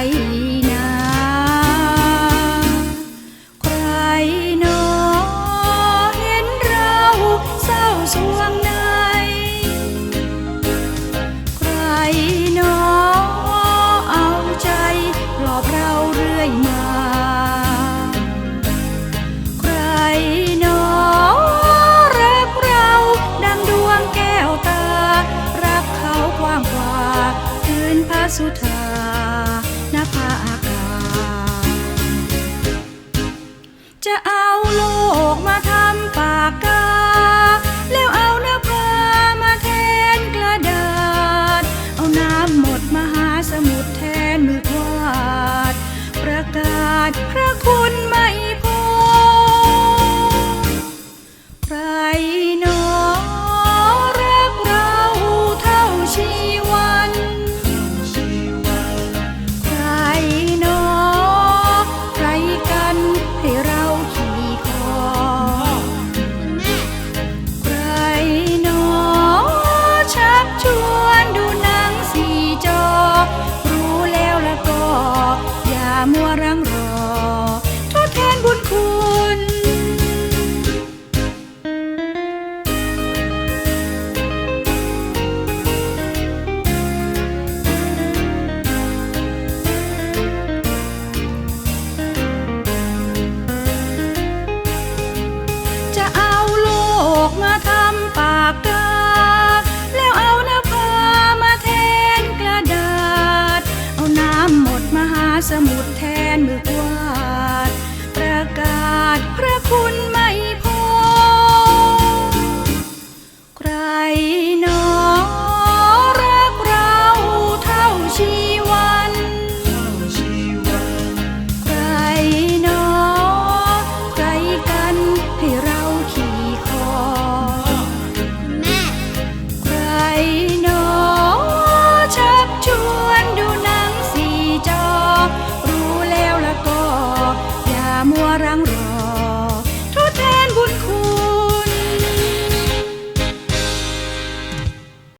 ใครนอเห็นเราเศร้าสวงในใครนอเอาใจปลอบเราเรื่อยมาใครนอรักเราดังดวงแก้วตา รักเขากว้างกว่าคืนพระสุธา จะเอาโลกมาทำปากกา แทนมือกวาด ประกาศพระคุณ